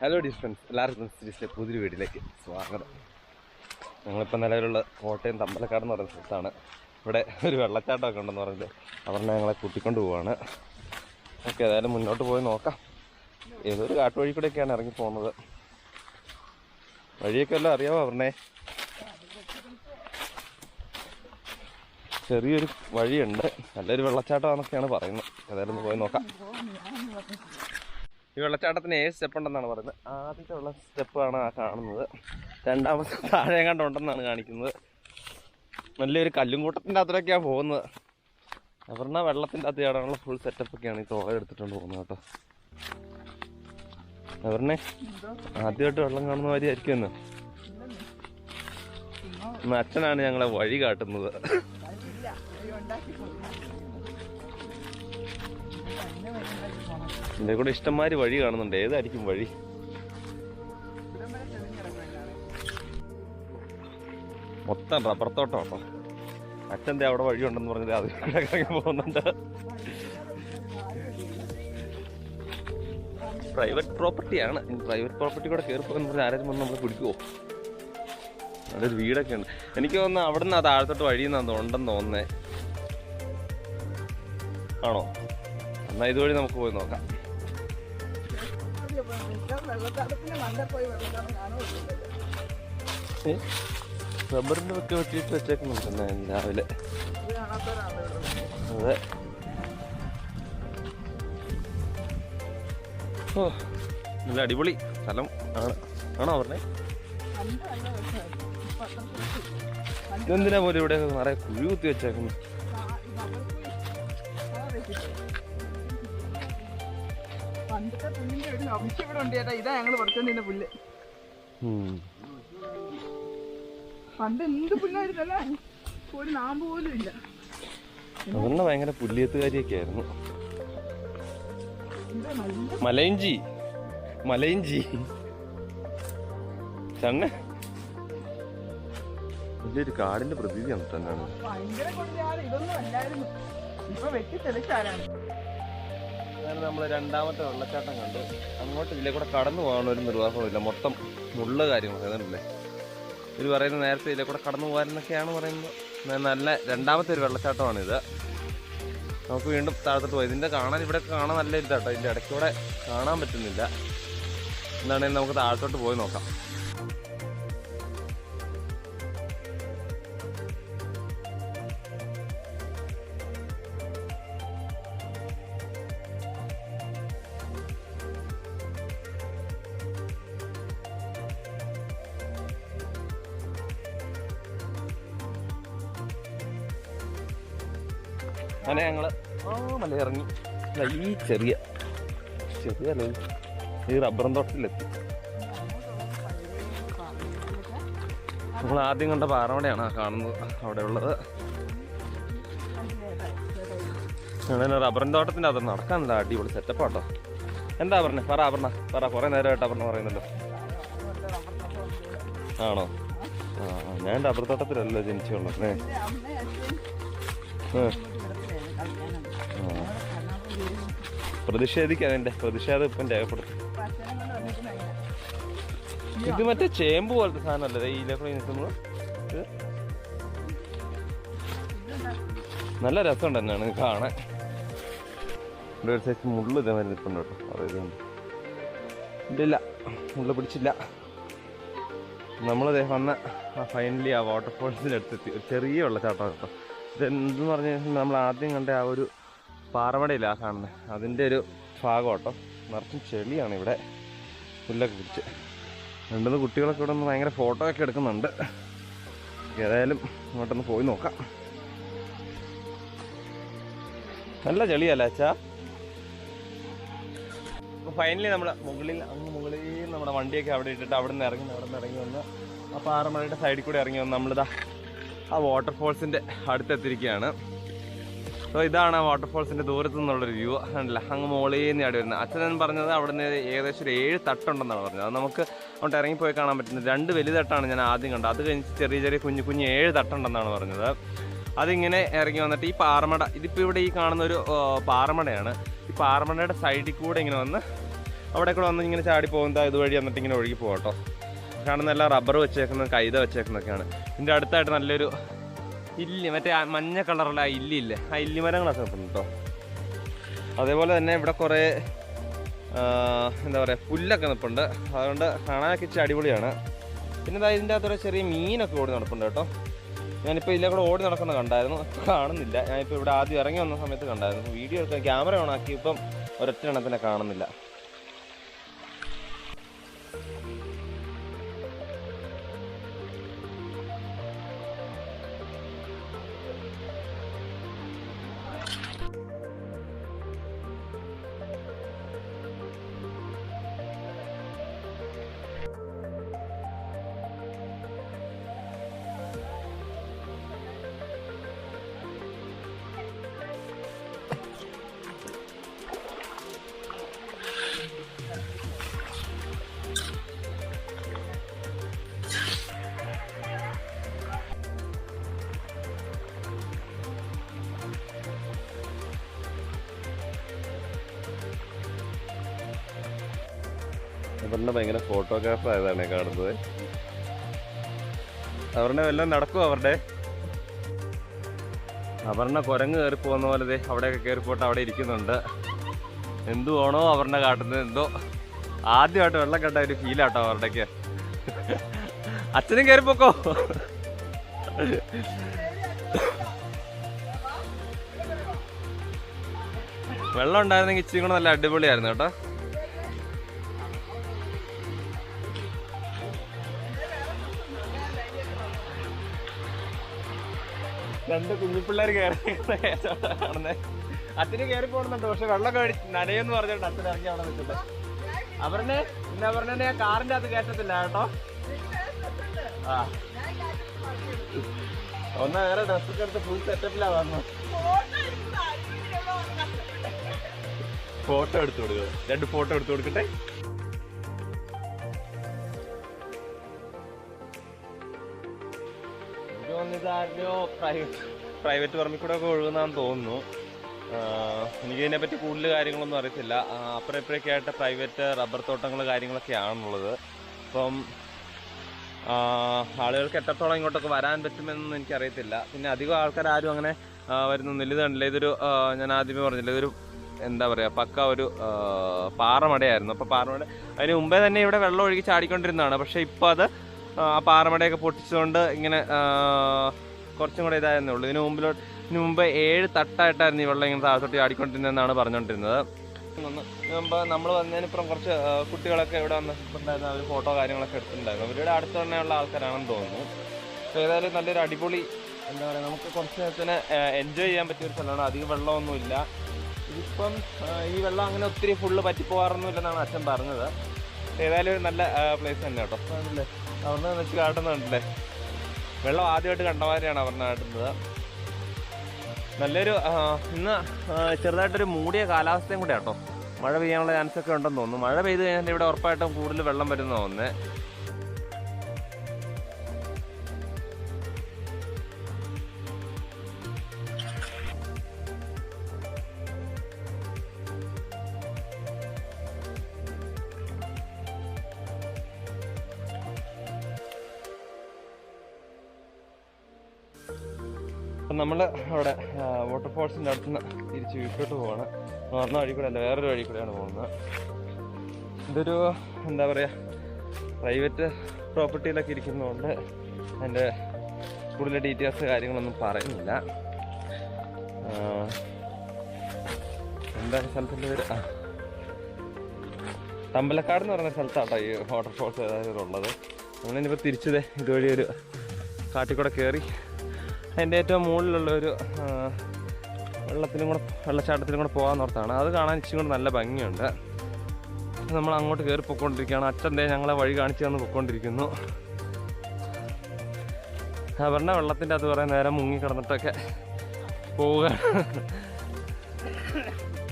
Hello distance എല്ലാവർക്കും സീരീസിലെ പുതിയൊരു വീട്ടിലേക്ക് സ്വാഗതം. ഞങ്ങളിപ്പോൾ നിലവിലുള്ള കോട്ടയം തമ്പലക്കാട് എന്ന് പറയുന്ന സ്ഥലത്താണ്. ഇവിടെ ഒരു വെള്ളച്ചാട്ടമൊക്കെ ഉണ്ടെന്ന് പറഞ്ഞിട്ട് അവരുടെ ഞങ്ങളെ കൂട്ടിക്കൊണ്ട് പോവാണ്. ഓക്കെ ഏതായാലും മുന്നോട്ട് പോയി നോക്കാം. ഏതൊരു കാട്ടുവഴി കൂടെയൊക്കെയാണ് ഇറങ്ങി പോകുന്നത്. വഴിയൊക്കെ എല്ലാം അറിയാമോ അവരുടെ ചെറിയൊരു വഴിയുണ്ട്. നല്ലൊരു വെള്ളച്ചാട്ടമാണെന്നൊക്കെയാണ് പറയുന്നത്. ഏതായാലും പോയി നോക്കാം. ഈ വെള്ളച്ചാട്ടത്തിന് ഏഴ് സ്റ്റെപ്പ് ഉണ്ടെന്നാണ് പറയുന്നത്. ആദ്യത്തെ ഉള്ള സ്റ്റെപ്പാണ് ആ കാണുന്നത്. രണ്ടാമത്തെ താഴെ കണ്ടുണ്ടെന്നാണ് കാണിക്കുന്നത്. നല്ലൊരു കല്ലും കൂട്ടത്തിന്റെ അകത്തൊക്കെയാണ് പോകുന്നത്. അപർണ വെള്ളത്തിന്റെ അകത്ത് ചാടാനുള്ള ഫുൾ സെറ്റപ്പൊക്കെയാണ് ഈ തോള എടുത്തിട്ടുണ്ട് പോകുന്നത് കേട്ടോ. അപർണെ ആദ്യമായിട്ട് വെള്ളം കാണുന്ന മാതിരി ആയിരിക്കും എന്ന് അച്ഛനാണ് ഞങ്ങളെ വഴി കാട്ടുന്നത്. ഇതിന്റെ കൂടെ ഇഷ്ടംമാതിരി വഴി കാണുന്നുണ്ട്. ഏതായിരിക്കും വഴി? മൊത്തം റബ്ബർ തോട്ടം കേട്ടോ. അച്ഛന്റെ അവിടെ വഴി ഉണ്ടെന്ന് പറഞ്ഞത് അത് ഇറങ്ങി പോകുന്നുണ്ട്. പ്രൈവറ്റ് പ്രോപ്പർട്ടിയാണ് പ്രൈവറ്റ് പ്രോപ്പർട്ടി കൂടെ കയറി പോകുന്ന പറഞ്ഞാൽ ആരെങ്കിലും വന്ന് നമ്മളെ നല്ലൊരു വീടൊക്കെ ഉണ്ട്. എനിക്ക് തോന്നുന്നു അവിടെ നിന്ന് ആ താഴത്തോട്ട് വഴിയിൽ നിന്നാണ് ഉണ്ടെന്ന് തോന്നുന്നേ. ആണോ? എന്നാ ഇതുവഴി നമുക്ക് പോയി നോക്കാം? റബ്ബറിന്റെ ഒക്കെ വെട്ടിയിട്ട് വെച്ചേക്കുന്നുണ്ട് രാവിലെ. അതെ. ഓ നല്ല അടിപൊളി സ്ഥലം. ആണ്. ആണോ പറഞ്ഞേ? ഇതെന്തിനാ പോലും ഇവിടെ നിറയെ കുഴി കുത്തി വെച്ചേക്കുന്നു? പണ്ട് എന്ത് പുല്ലായിരുന്നല്ല? ഒരു നാമ്പ് പോലും ഇല്ല. ഭയങ്കര പുല്ലിയത്തുകാരിയൊക്കെ ആയിരുന്നു. മലയിഞ്ചി. മലയിഞ്ചി. ചണ്ണ വലിയൊരു കാടിന്റെ പ്രതീതിയാണ് തന്നെയാണ്. ഭയങ്കര ഇതൊന്നും അല്ലായിരുന്നു. ഇപ്പൊ വെട്ടി തെളിച്ചാരാണ് അങ്ങനെ നമ്മൾ രണ്ടാമത്തെ വെള്ളച്ചാട്ടം കണ്ടു അങ്ങോട്ട് ഇതിലെ കൂടെ കടന്നു പോകാനുള്ള ഒരു നിർവാഹമില്ല മൊത്തം മുള്ള കാര്യങ്ങൾ അതല്ലേ ഇവർ പറയുന്നത് നേരത്തെ ഇതിലെ കൂടെ കടന്നു പോകാനെന്നൊക്കെയാണ് പറയുന്നത്. നല്ല രണ്ടാമത്തെ ഒരു വെള്ളച്ചാട്ടമാണിത്. നമുക്ക് വീണ്ടും താഴത്തോട്ട് പോയി. ഇതിന്റെ കാണാൻ ഇവിടെ കാണാൻ നല്ല ഇതാട്ടോ. ഇതിന്റെ ഇടയ്ക്കൂടെ കാണാൻ പറ്റുന്നില്ല. എന്താണെങ്കിൽ നമുക്ക് താഴത്തോട്ട് പോയി നോക്കാം. അങ്ങനെ ഞങ്ങൾ ആ മല ഇറങ്ങി. ഈ ചെറിയ ചെറിയ ഈ റബ്ബറും തോട്ടത്തിലെത്തി നമ്മൾ ആദ്യം കണ്ട പാറമടയാണ് കാണുന്നത്. അവിടെ ഉള്ളത്. അങ്ങനെ റബ്ബറിൻ തോട്ടത്തിന്റെ അത് നടക്കാനില്ല അടിപൊളി സെറ്റപ്പ് കേട്ടോ എന്താ പറഞ്ഞേ? പറ പറഞ്ഞ പറ. കുറെ നേരമായിട്ട് പറഞ്ഞ പറയുന്നല്ലോ ആണോ? ആ ഞാൻ റബ്ബർ തോട്ടത്തിലല്ലോ ജനിച്ചുള്ളത് പ്രതിഷേധിക്കാം എന്റെ പ്രതിഷേധം ഇപ്പം രേഖപ്പെടുത്തും. ഇത് മറ്റേ ചേമ്പ് പോലത്തെ സാധനമല്ലേ? ഈ ഇലക്കൂടെ നിൽക്കുമ്പോൾ നല്ല രസം തന്നെയാണ് കാണാൻ. ഒരു സൈസ് മുള്ളു ഇതേമാതിരി നിൽപ്പുണ്ട് കേട്ടോ. ഇല്ല മുള്ള പിടിച്ചില്ല. നമ്മളതേ വന്ന ഫൈനലി ആ വാട്ടർഫോൾസിന്റെ അടുത്തെത്തി ചെറിയ വെള്ളച്ചാട്ടം കേട്ടോ. ഇതെന്തെന്ന് പറഞ്ഞു നമ്മൾ ആദ്യം കണ്ട ആ ഒരു പാറമടയില്ല കാണുന്നത് അതിന്റെ ഒരു ഭാഗം കേട്ടോ. നിറച്ചും ചെളിയാണ് ഇവിടെ. പുല്ലൊക്കെ പിടിച്ച്. രണ്ടുമൂന്ന് കുട്ടികളൊക്കെ ഇവിടെ നിന്ന് ഭയങ്കര ഫോട്ടോ ഒക്കെ എടുക്കുന്നുണ്ട്. ഏതായാലും ഇങ്ങോട്ടൊന്ന് പോയി നോക്കാം. നല്ല ചെളിയല്ല അച്ഛാ? ഫൈനലി നമ്മുടെ മുകളിൽ അങ്ങ് മുകളിൽ നമ്മുടെ വണ്ടിയൊക്കെ അവിടെ ഇട്ടിട്ട് അവിടെ നിന്ന് ഇറങ്ങി അവിടെ നിന്ന് ഇറങ്ങി വന്ന് ആ പാറമലയുടെ സൈഡിൽ കൂടെ ഇറങ്ങി വന്ന് നമ്മളിതാ ആ വാട്ടർഫോൾസിന്റെ അടുത്തെത്തിയിരിക്കുകയാണ്. സോ ഇതാണ് ആ വാട്ടർഫോൾസിന്റെ ദൂരത്തു നിന്നുള്ളൊരു വ്യൂ ആണല്ലേ അങ്ങ് മുകളിൽ നിന്ന് അവിടെ വരുന്നത്. അച്ഛൻ പറഞ്ഞത് അവിടെ നിന്ന് ഏകദേശം ഒരു ഏഴ് തട്ടുണ്ടെന്നാണ് പറഞ്ഞത്. അത് നമുക്ക് അങ്ങോട്ട് ഇറങ്ങിപ്പോയി കാണാൻ പറ്റുന്നത്. രണ്ട് വലിയ തട്ടാണ് ഞാൻ ആദ്യം കണ്ടത്. അത് കഴിഞ്ഞ് ചെറിയ ചെറിയ കുഞ്ഞു കുഞ്ഞു ഏഴ് തട്ടുണ്ടെന്നാണ് പറഞ്ഞത്. അതിങ്ങനെ ഇറങ്ങി വന്നിട്ട് ഈ പാറമട ഇതിപ്പോൾ ഇവിടെ ഈ കാണുന്ന ഒരു പാറമടയാണ്. ഈ പാറമടയുടെ സൈഡിൽ കൂടെ ഇങ്ങനെ വന്ന് അവിടെ കൂടെ വന്ന് ഇങ്ങനെ ചാടി പോകുന്നത് ഇതുവഴി വന്നിട്ട് ഇങ്ങനെ ഒഴുകി പോകട്ടോ കേട്ടോ. കാണുന്ന എല്ലാം റബ്ബർ വെച്ചേക്കുന്നത് കൈത വെച്ചേക്കുന്നൊക്കെയാണ് ഇതിന്റെ അടുത്തായിട്ട് നല്ലൊരു ഇല്ലി മറ്റേ മഞ്ഞ കളറുള്ള ആ ഇല്ലി ഇല്ലേ ആ ഇല്ലി മരങ്ങളൊക്കെ കേട്ടോ അതേപോലെ തന്നെ ഇവിടെ കുറേ എന്താ പറയുക പുല്ലൊക്കെ നിൽപ്പുണ്ട് അതുകൊണ്ട് കാണാനൊക്കെ ഇച്ചിരി അടിപൊളിയാണ്. പിന്നെ ഇതാ ഇതിന്റെ അകത്തൊരു ചെറിയ മീനൊക്കെ ഓടി നടപ്പുണ്ട് കേട്ടോ. ഞാനിപ്പോൾ ഇതിലെ കൂടെ ഓടി നടക്കുന്നത് കണ്ടായിരുന്നു. കാണുന്നില്ല. ഞാനിപ്പോൾ ഇവിടെ ആദ്യം ഇറങ്ങി വന്ന സമയത്ത് കണ്ടായിരുന്നു. വീഡിയോ എടുക്കാൻ ക്യാമറ ഓൺ ആക്കി ഇപ്പം ഒരൊറ്റ എണ്ണത്തിനെ കാണുന്നില്ല. അവരുടെ ഭയങ്കര ഫോട്ടോഗ്രാഫർ ആയതാണ് കാണുന്നത്. അവരുടെ എല്ലാം നടക്കും അവരുടെ? അവരുടെ കുരങ്ങ് കയറി പോകുന്ന പോലെ അവിടെയൊക്കെ കയറി പോയിട്ട് അവിടെ ഇരിക്കുന്നുണ്ട്. എന്തുവാണോ അവരുടെ കാട്ടുന്നത് എന്തോ. ആദ്യമായിട്ട് വെള്ളം കണ്ട ഒരു ഫീലാട്ടോ അവരുടെയൊക്കെ. അച്ഛനും കയറി പോക്കോ? വെള്ളം ഉണ്ടായിരുന്നെങ്കിൽ ഇച്ചിരി കൂടെ നല്ല അടിപൊളിയായിരുന്നു കേട്ടോ. രണ്ട് കുഞ്ഞിപ്പിള്ളേർ കയറി നടന്നേ. അച്ഛന് കയറി പോകണമെന്നുണ്ട് പക്ഷെ വെള്ളം കഴി നനയെന്ന് പറഞ്ഞിട്ട് അച്ഛൻ ഇറങ്ങി അവിടെ നിൽക്കുന്നത് അവരുടെ എന്നാ അവരുടെ ഞാൻ കാറിന്റെ അത് കയറ്റത്തില്ല കേട്ടോ. ആ. ഒന്ന് വേറെ ഡ്രസ്സൊക്കെ എടുത്ത് ഫുൾ സെറ്റപ്പിലാ വന്നു. ഫോട്ടോ എടുത്തു കൊടുക്കുക രണ്ട് ഫോട്ടോ എടുത്തു കൊടുക്കട്ടെ? തോന്നുന്നു പ്രൈവറ്റ് പറമ്പിൽ കൂടെ ഒക്കെ ഒഴുകുന്നതാന്ന് തോന്നുന്നു. ആഹ് എനിക്ക് ഇതിനെപ്പറ്റി കൂടുതൽ കാര്യങ്ങളൊന്നും അറിയത്തില്ല. അപ്പുറം ഇപ്പുറമൊക്കെ ആയിട്ട് പ്രൈവറ്റ് റബ്ബർ തോട്ടങ്ങൾ കാര്യങ്ങളൊക്കെ ആണുള്ളത്. അപ്പം ആളുകൾക്ക് എത്രത്തോളം ഇങ്ങോട്ടൊക്കെ വരാൻ പറ്റുമെന്നൊന്നും എനിക്കറിയത്തില്ല. പിന്നെ അധികം ആൾക്കാർ ആരും അങ്ങനെ വരുന്നൊന്നുമില്ല ഇത് കണ്ടില്ല ഇതൊരു ഞാൻ ആദ്യമേ പറഞ്ഞില്ല ഇതൊരു എന്താ പറയുക പക്ക ഒരു പാറമടയായിരുന്നു. അപ്പോൾ പാറമട അതിന് മുമ്പേ തന്നെ ഇവിടെ വെള്ളം ഒഴുകി ചാടിക്കൊണ്ടിരുന്നതാണ്. പക്ഷേ ഇപ്പോൾ അത് ആ പാറമടയൊക്കെ പൊട്ടിച്ചുകൊണ്ട് ഇങ്ങനെ കുറച്ചും കൂടെ ഇതായിരുന്നേ ഉള്ളൂ. ഇതിന് മുമ്പിലോട്ട് ഇതിന് മുമ്പ് ഏഴ് തട്ടായിട്ടായിരുന്നു ഈ വെള്ളം ഇങ്ങനെ താഴത്തോട്ട് ആടിക്കൊണ്ടിരുന്നതെന്നാണ് പറഞ്ഞുകൊണ്ടിരുന്നത് മുമ്പ് നമ്മൾ വന്നതിനിപ്പുറം കുറച്ച് കുട്ടികളൊക്കെ ഇവിടെ വന്നിട്ടുണ്ടായിരുന്ന അവർ ഫോട്ടോ കാര്യങ്ങളൊക്കെ എടുത്തിട്ടുണ്ടായിരുന്നു. അവരുടെ അടുത്ത് തന്നെയുള്ള ആൾക്കാരാണെന്ന് തോന്നുന്നു. അപ്പോൾ ഏതായാലും നല്ലൊരു അടിപൊളി എന്താ പറയുക നമുക്ക് കുറച്ച് നേരത്തിന് എൻജോയ് ചെയ്യാൻ പറ്റിയ ഒരു സ്ഥലമാണ്. അധികം വെള്ളമൊന്നുമില്ല. ഇതിപ്പം ഈ വെള്ളം അങ്ങനെ ഒത്തിരി ഫുള്ള് പറ്റിപ്പോകാറൊന്നുമില്ലെന്നാണ് അച്ഛൻ പറഞ്ഞത്. ഏതായാലും ഒരു നല്ല പ്ലേസ് തന്നെ കേട്ടോ. അവിടെ വെച്ച് കാട്ടുന്നുണ്ടല്ലേ വെള്ളം ആദ്യമായിട്ട് കണ്ടമാതിരിയാണ് അവർ കാട്ടുന്നത് നല്ലൊരു ഇന്ന് ചെറുതായിട്ടൊരു മൂടിയ കാലാവസ്ഥയും കൂടെ കേട്ടോ മഴ പെയ്യാനുള്ള ചാൻസ് ഒക്കെ ഉണ്ടെന്ന് തോന്നുന്നു. മഴ പെയ്ത് കഴിഞ്ഞാൽ ഇവിടെ ഉറപ്പായിട്ടും കൂടുതൽ വെള്ളം വരുന്ന തോന്നുന്നത് അപ്പം നമ്മൾ അവിടെ വാട്ടർഫോൾസിന്റെ അടുത്ത് നിന്ന് തിരിച്ച് വീട്ടിലോട്ട് പോവാണ്. വന്ന വഴി കൂടെ അല്ല വേറൊരു വഴി കൂടെയാണ് പോകുന്നത്. ഇതൊരു എന്താ പറയുക പ്രൈവറ്റ് പ്രോപ്പർട്ടിയിലൊക്കെ ഇരിക്കുന്നതുകൊണ്ട് അതിന്റെ കൂടുതൽ ഡീറ്റെയിൽസ് കാര്യങ്ങളൊന്നും പറയുന്നില്ല. എന്താ സ്ഥലത്തിന്റെ പേര്? ആ തമ്പലക്കാട് എന്ന് പറയുന്ന സ്ഥലത്താട്ടോ ഈ വാട്ടർഫോൾസ് ഏതായാലും ഉള്ളത്. നമ്മളിനിപ്പോൾ തിരിച്ചത് ഇതുവഴി ഒരു കാട്ടിക്കൂടെ കയറി അതിന്റെ ഏറ്റവും മുകളിലുള്ള ഒരു വെള്ളത്തിലും കൂടെ വെള്ളച്ചാട്ടത്തിലും കൂടെ പോകാൻ ഓർത്താണ്. അത് കാണാൻ ഇച്ചിരി കൂടെ നല്ല ഭംഗിയുണ്ട്. നമ്മൾ അങ്ങോട്ട് കയറി പൊയ്ക്കൊണ്ടിരിക്കുകയാണ് അച്ഛന്റെ ഞങ്ങളെ വഴി കാണിച്ചു തന്ന് പൊയ്ക്കൊണ്ടിരിക്കുന്നു അവരുടെ വെള്ളത്തിന്റെ അത് കുറേ നേരം മുങ്ങി കിടന്നിട്ടൊക്കെ പോവുകയാണ്.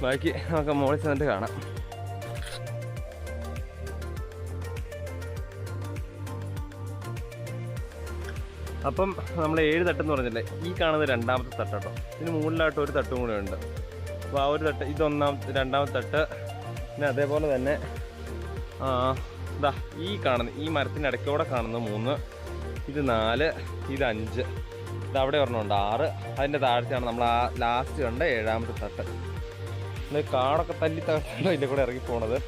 ബാക്കി നമുക്ക് മുകളിൽ ചെന്നിട്ട് കാണാം. അപ്പം നമ്മൾ ഏഴ് തട്ടെന്ന് പറഞ്ഞില്ലേ ഈ കാണുന്ന രണ്ടാമത്തെ തട്ടാട്ടോ. ഇതിന് മുകളിലായിട്ട് ഒരു തട്ടും കൂടെ ഉണ്ട്. അപ്പോൾ ആ ഒരു തട്ട് ഇതൊന്നാം രണ്ടാമത്തെ തട്ട് പിന്നെ അതേപോലെ തന്നെ ഇതാ ഈ കാണുന്ന ഈ മരത്തിന്റെ ഇടയ്ക്കൂടെ കാണുന്ന മൂന്ന് ഇത് നാല് ഇത് അഞ്ച് ഇത് അവിടെ ഒരെണ്ണമുണ്ട് ആറ് അതിന്റെ താഴത്തെയാണ് നമ്മൾ ആ ലാസ്റ്റ് കണ്ട ഏഴാമത്തെ തട്ട്. ഇത് കാടൊക്കെ തല്ലി തട്ടാണ് ഇതിന്റെ കൂടെ ഇറങ്ങി പോണത്?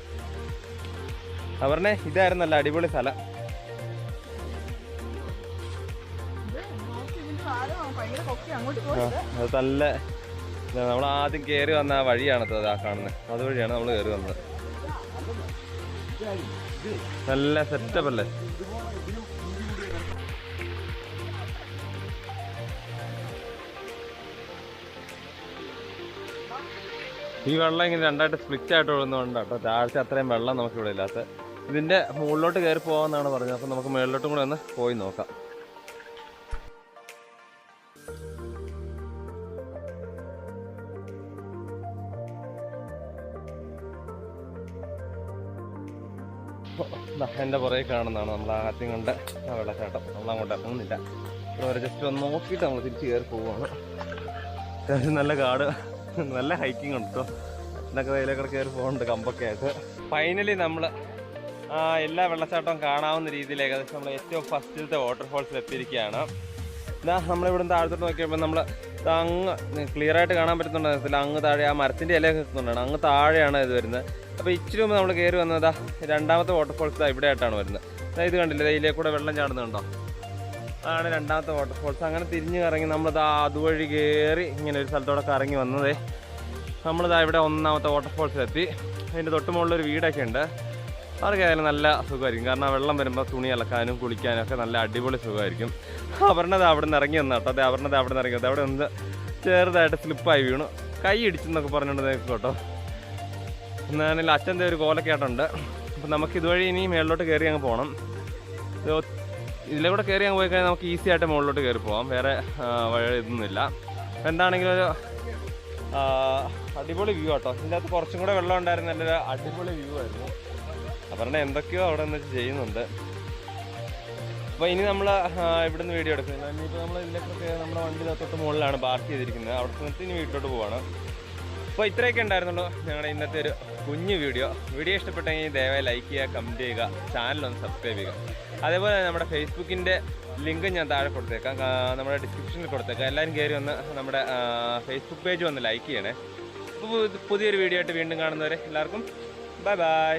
അവരുടെ ഇതായിരുന്നല്ല അടിപൊളി സ്ഥലം. നല്ല നമ്മൾ ആദ്യം കയറി വന്ന ആ വഴിയാണ് ആ കാണുന്നത് അതുവഴിയാണ് നമ്മൾ കയറി വന്നത്. നല്ല സെറ്റപ്പ് അല്ലേ? ഈ വെള്ളം ഇങ്ങനെ രണ്ടായിട്ട് സ്പ്ലിറ്റ് ആയിട്ട് ഒഴുകുന്നതുകൊണ്ട് കേട്ടോ താഴത്തെ അത്രയും വെള്ളം നമുക്കിവിടെ ഇല്ലാത്ത. ഇതിന്റെ മുകളിലോട്ട് കയറി പോകാമെന്നാണ് പറഞ്ഞത്. അപ്പം നമുക്ക് മുകളിലോട്ടും കൂടെ ഒന്ന് പോയി നോക്കാം. എന്റെ പുറകെ കാണുന്നതാണ് നമ്മൾ ആദ്യം കണ്ട ആ വെള്ളച്ചാട്ടം. നമ്മൾ അങ്ങോട്ട് ഇറങ്ങുന്നില്ല. ഇവിടെ ജസ്റ്റ് ഒന്ന് നോക്കിയിട്ട് നമ്മൾ തിരിച്ച് കയറി പോവുകയാണ് അത്യാവശ്യം നല്ല കാട്. നല്ല ഹൈക്കിംഗ് ഉണ്ട് കേട്ടോ എന്നൊക്കെ വെയിലൊക്കെ കയറി പോകുന്നുണ്ട് കമ്പൊക്കെ ആയിട്ട്. ഫൈനലി നമ്മൾ എല്ലാ വെള്ളച്ചാട്ടവും കാണാവുന്ന രീതിയിൽ ഏകദേശം നമ്മൾ ഏറ്റവും ഫസ്റ്റിലത്തെ വാട്ടർഫോൾസിൽ എത്തിയിരിക്കുകയാണ്. ഇതാ നമ്മളിവിടെ താഴ്ത്തോട്ട് താഴത്തോട്ട് നോക്കിയപ്പോൾ നമ്മൾ അങ്ങ് ക്ലിയർ ആയിട്ട് കാണാൻ പറ്റുന്നുണ്ടെന്നില്ല അങ്ങ് താഴെ ആ മരത്തിന്റെ ഇലയൊക്കെ നിൽക്കുന്നുണ്ടാണ്. അങ്ങ് താഴെയാണ് ഇത് വരുന്നത്. അപ്പോൾ ഇച്ചിരി മുമ്പ് നമ്മൾ കയറി വന്നതാ രണ്ടാമത്തെ വാട്ടർഫോൾസ് ഇവിടെ ആയിട്ടാണ് വരുന്നത്. ദാ ഇത് കണ്ടില്ലേ? ഇതിലേ കൂടെ വെള്ളം ചാടുന്നുണ്ടോ അതാണ് രണ്ടാമത്തെ വാട്ടർഫോൾസ് അങ്ങനെ തിരിഞ്ഞ് കറങ്ങി നമ്മളിതാ അതുവഴി കയറി ഇങ്ങനെ ഒരു സ്ഥലത്തോടെ കറങ്ങി വന്നതേ. നമ്മളിതാ ഇവിടെ ഒന്നാമത്തെ വാട്ടർഫോൾസ് എത്തി. അതിന്റെ തൊട്ട് മുകളിലൊരു വീടൊക്കെ ഉണ്ട്. അവർക്ക് ആയാലും നല്ല സുഖമായിരിക്കും. കാരണം വെള്ളം വരുമ്പോൾ തുണി അലക്കാനും കുളിക്കാനും ഒക്കെ നല്ല അടിപൊളി സുഖമായിരിക്കും. അവരുടെ അവിടെ നിന്ന് ഇറങ്ങി വന്നാട്ടോ അതെ അവരുടെ അവിടെ നിന്ന് ഇറങ്ങി അവിടെ ഒന്ന് ചെറുതായിട്ട് സ്ലിപ്പായി വീണു. കൈ ഇടിച്ചെന്നൊക്കെ നിൽക്കും കേട്ടോ. എന്നാണെങ്കിൽ അച്ഛന്റെ ഒരു കോലൊക്കെ ആയിട്ടുണ്ട്. അപ്പം നമുക്ക് ഇതുവഴി ഇനി മേളിലോട്ട് കയറി അങ്ങ് പോകണം ഇതിലൂടെ കയറി അങ്ങ് പോയി കഴിഞ്ഞാൽ നമുക്ക് ഈസി ആയിട്ട് മുകളിലോട്ട് കയറി പോകാം വേറെ വഴി ഇതൊന്നുമില്ല. എന്താണെങ്കിലും ഒരു അടിപൊളി വ്യൂ ആട്ടോ. ഇതിന്റെ അകത്ത് കുറച്ചും കൂടെ വെള്ളം ഉണ്ടായിരുന്ന അടിപൊളി വ്യൂ ആയിരുന്നു. അവരുടെ എന്തൊക്കെയോ അവിടെ നിന്ന് ചെയ്യുന്നുണ്ട്. അപ്പോൾ ഇനി നമ്മൾ ഇവിടെ നിന്ന് വീഡിയോ എടുക്കുന്നത് ഇനിയിപ്പോൾ നമ്മൾ ഇതിലേക്കൊക്കെ നമ്മുടെ വണ്ടി തൊട്ട് മുകളിലാണ് പാർക്ക് ചെയ്തിരിക്കുന്നത്. അവിടെ നിന്ന് ഇനി വീട്ടിലോട്ട് പോവാണ്. അപ്പോൾ ഇത്രയൊക്കെ ഉണ്ടായിരുന്നുള്ളൂ ഞങ്ങളുടെ ഇന്നത്തെ ഒരു കുഞ്ഞു വീഡിയോ വീഡിയോ ഇഷ്ടപ്പെട്ടെങ്കിൽ ദയവായി ലൈക്ക് ചെയ്യുക കമന്റ് ചെയ്യുക ചാനലൊന്ന് സബ്സ്ക്രൈബ് ചെയ്യുക. അതേപോലെ നമ്മുടെ ഫേസ്ബുക്കിന്റെ ലിങ്ക് ഞാൻ താഴെ കൊടുത്തേക്കാം. നമ്മുടെ ഡിസ്ക്രിപ്ഷനിൽ കൊടുത്തേക്കാം. എല്ലാവരും കയറി ഒന്ന് നമ്മുടെ ഫേസ്ബുക്ക് പേജ് ഒന്ന് ലൈക്ക് ചെയ്യണേ. പുതിയൊരു വീഡിയോ ആയിട്ട് വീണ്ടും കാണുന്നവരെ എല്ലാവർക്കും ബൈ ബൈ